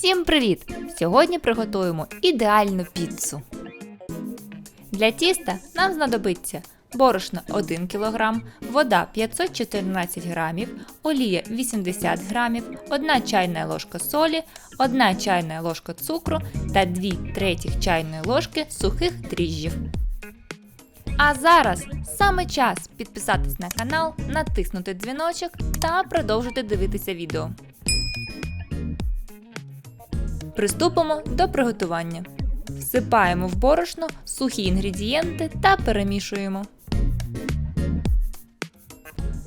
Всім привіт! Сьогодні приготуємо ідеальну піцу. Для тіста нам знадобиться борошно 1 кг, вода 514 г, олія 80 г, 1 чайна ложка солі, 1 чайна ложка цукру та 2 третіх чайної ложки сухих дріжджів. А зараз саме час підписатись на канал, натиснути дзвіночок та продовжити дивитися відео. Приступимо до приготування. Всипаємо в борошно сухі інгредієнти та перемішуємо.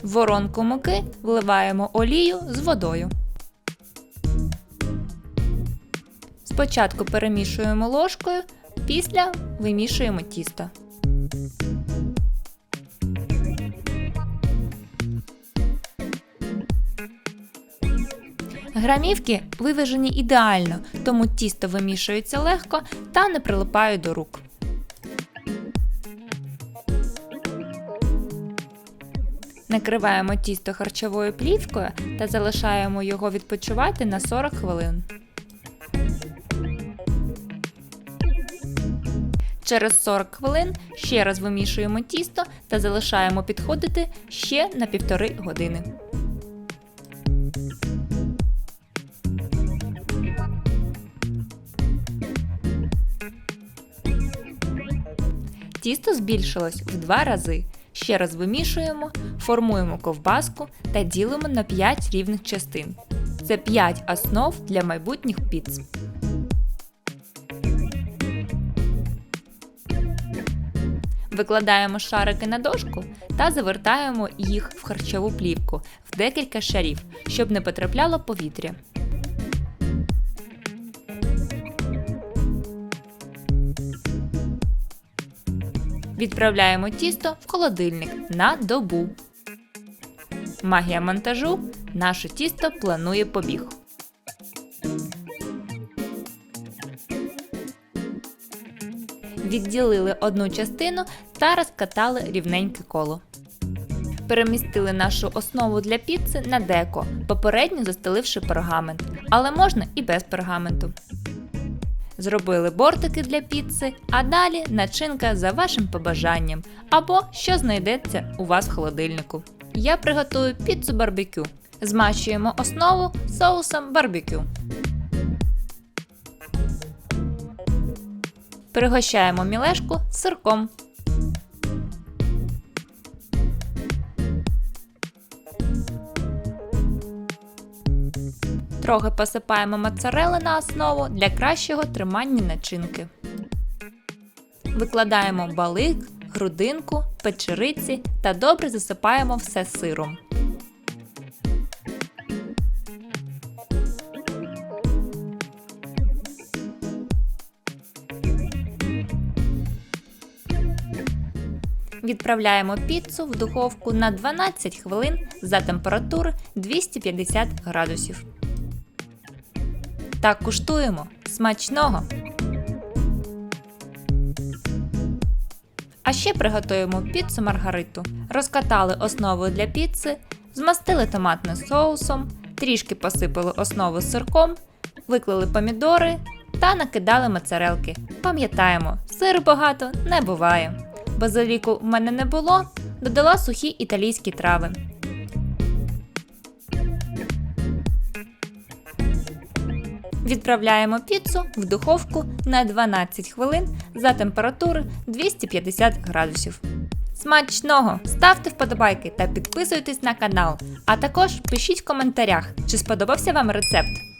В воронку муки вливаємо олію з водою. Спочатку перемішуємо ложкою, після вимішуємо тісто. Грамівки виважені ідеально, тому тісто вимішується легко та не прилипає до рук. Накриваємо тісто харчовою плівкою та залишаємо його відпочивати на 40 хвилин. Через 40 хвилин ще раз вимішуємо тісто та залишаємо підходити ще на півтори години. Тісто збільшилось в два рази. Ще раз вимішуємо, формуємо ковбаску та ділимо на 5 рівних частин. Це 5 основ для майбутніх піц. Викладаємо шарики на дошку та завертаємо їх в харчову плівку в декілька шарів, щоб не потрапляло повітря. Відправляємо тісто в холодильник на добу. Магія монтажу. Наше тісто планує побіг. Відділили одну частину та розкатали рівненьке коло. Перемістили нашу основу для піци на деко, попередньо застеливши пергамент, але можна і без пергаменту. Зробили бортики для піци, а далі начинка за вашим побажанням або що знайдеться у вас в холодильнику. Я приготую піцу барбекю. Змащуємо основу соусом барбекю. Пригощаємо мілешку з сирком. Трохи посипаємо моцарели на основу для кращого тримання начинки. Викладаємо балик, грудинку, печериці та добре засипаємо все сиром. Відправляємо піцу в духовку на 12 хвилин за температури 250 градусів. Так куштуємо смачного. А ще приготуємо піцу маргариту. Розкатали основу для піци, змастили томатним соусом, трішки посипали основу сирком, виклали помідори та накидали моцарелки. Пам'ятаємо, сиру багато не буває. Базиліку в мене не було, додала сухі італійські трави. Відправляємо піцу в духовку на 12 хвилин за температури 250 градусів. Смачного! Ставте вподобайки та підписуйтесь на канал, а також пишіть в коментарях, чи сподобався вам рецепт.